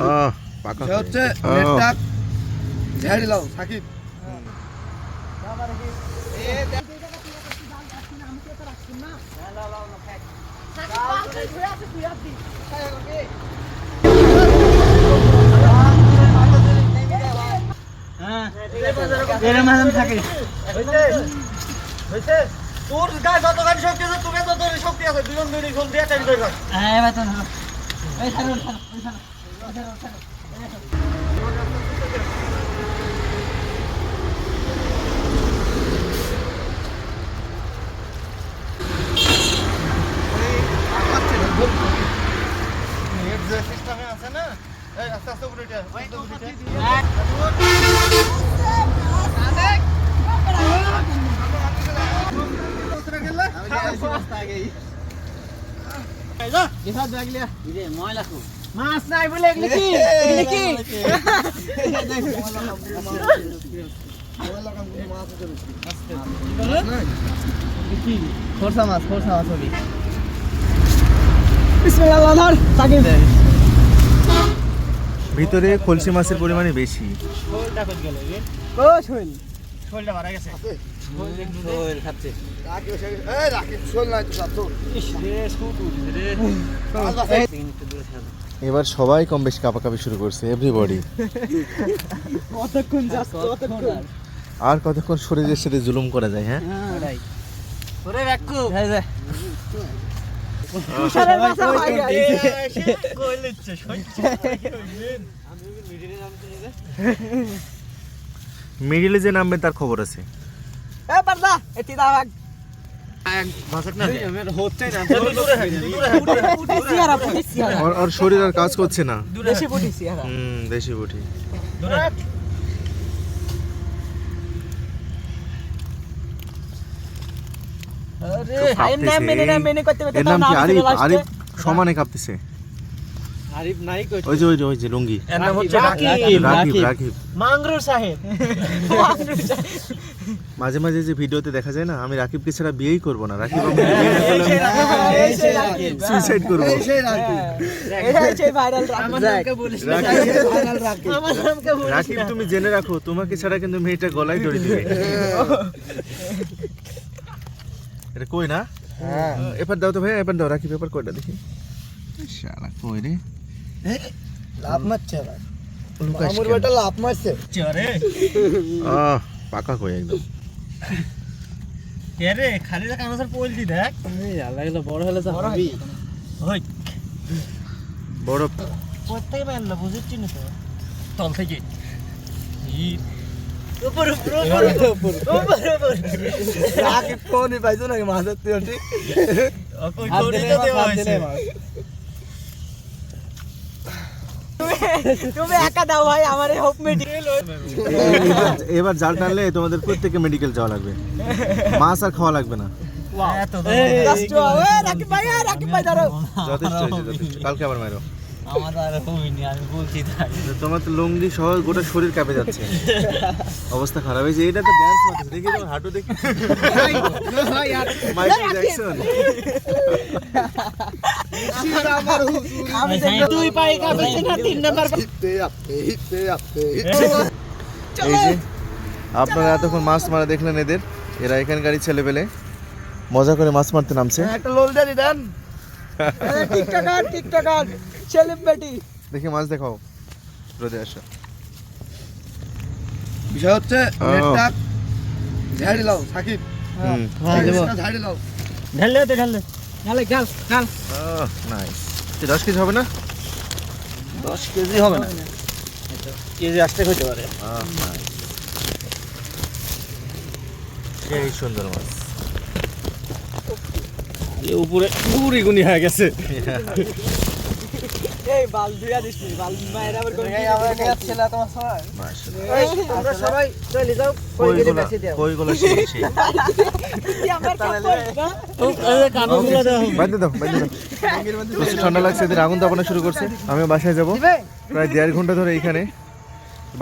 আহ, পাকা হচ্ছে। ও। নেটটা লাও সাকিব। তোর গায়ে যত গাড়ি শক্তি আছে তোকে তত শক্তি আছে। দুজন দুই গোল দিয়ে চারি করে। নেট যে সিস্টেমে আছে না এই আস্তে আস্তে উপরে উঠে উপরে উঠে। মাছ নাই বলে এগুলি কি? এগুলি কি? খোরসা মাছ খোরসা মাছ হবে। বিসমিল্লাহ ধর সাকিব ভিতরে কলসি মাছের পরিমাণে বেশি। মারা গেছে। তো এবার সবাই কম বেশি কাপাকাপি শুরু করছে এভরিবডি কতক্ষণ যাস কতক্ষণ? আর কতক্ষণ শরীরের সাথে জুলুম করা যায় হ্যাঁ? ওরে রাখু হয়ে মিডিলে যে নামবে তার খবর আছে। এ পারদা এটি দাগ ভাষক শরীর আর কাজ করছে না। দেশি বুটি। মেনে মেনে সমানে কাঁপতেছে। আরিফ নাই কই? ওই যে ওই যে ওই যে লুঙ্গি। এর নাম হচ্ছে রাকিব, রাকিব। রাকিব রাকিব মাংরুর সাহেব। মাঝে মাঝে যে ভিডিওতে দেখা যায় না আমি রাকিবকে ছাড়া বিয়েই করব না। রাকিব সুইসাইড করব। রাকিব। রাকিব। তুমি জেনে রাখো তোমাকে ছাড়া কিন্তু মেয়েটা গলায় ধরে দিবে। এটা কই না? হ্যাঁ। এবার দাও তো ভাই এবার দাও রাকিব এবার কয়টা দেখি। শালা কই রে? লাভ মারছে ভাই লুকাস আমার কেন? বেটা লাভ মারছে। আহ পাকা কই একদম। কে রে? খালি যা কানাসার পোল দি দেখ আল্লাহ গেলে বড় হলে তো হবেই হই বড়। প্রত্যেক মারলো বুঝছিস না তো? তল থেকে। ই। উপর উপর উপর উপর উপর উপর। রাকিব কোনি পাইছো নাকি মাছের তুই কোড়ি তো দেওয়া হয়েছে। তুমি একা দাও ভাই আমার এই হোপ মেডি এবার এবার জাল টানলে তোমাদের প্রত্যেকে মেডিকেল যাওয়া লাগবে। মাছ আর খাওয়া লাগবে না। কালকে আবার মারো। তোমার তো লুঙ্গি সহ গোটা শরীর কাঁপে যাচ্ছে। অবস্থা খারাপ হয়েছে। এটা তো ড্যান্স মারতেছে দেখি তোমার হাঁটু দেখি। মাইকেল জ্যাকসন দুই পাই কাঁপছে না তিন নাম্বার হিতে আপতে হিতে আপতে এই যে আপনারা এতক্ষণ মাছ মারা দেখলেন এদের। এরা এখানকারই ছেলে পেলে মজা করে মাছ মারতে নামছে। একটা লোল দাদি দেন। টিকটকার টিকটকার সেলিব্রিটি দেখি মাছ দেখাও। রোদে আসা। বিষয় হচ্ছে। নেটটা ঝেড়ে লাও সাকিব। নেটটা ঝেড়ে লাও ঢাললে তো ঢাললে গালে গাল। গাল নাইস দশ কেজি হবে না? দশ কেজি হবে না। কেজি আসতে হইতে পারে. সেই সুন্দর মাছ। উপরে গুড়ি গুনি হয়ে গেছে। এই বাল দুইয়া দিস বাল মায়ের আবার কোন এই আমরা কে ছেলে তোমার সবাই। মাশাআল্লাহ। তোমরা সবাই চলে যাও কইগুলো কইগুলো সেই সেই আমার কাপড় না? কানগুলো দেওয়া দাও। বাইন্দে দাও প্রচুর ঠান্ডা লাগছে এদের আগুন তাপানো শুরু করছে। আমি বাসায় যাব। প্রায় দেড় ঘণ্টা ধরে এইখানে।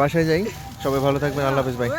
বাসায় যাই। সবাই ভালো থাকবেন আল্লাহ হাফেজ ভাই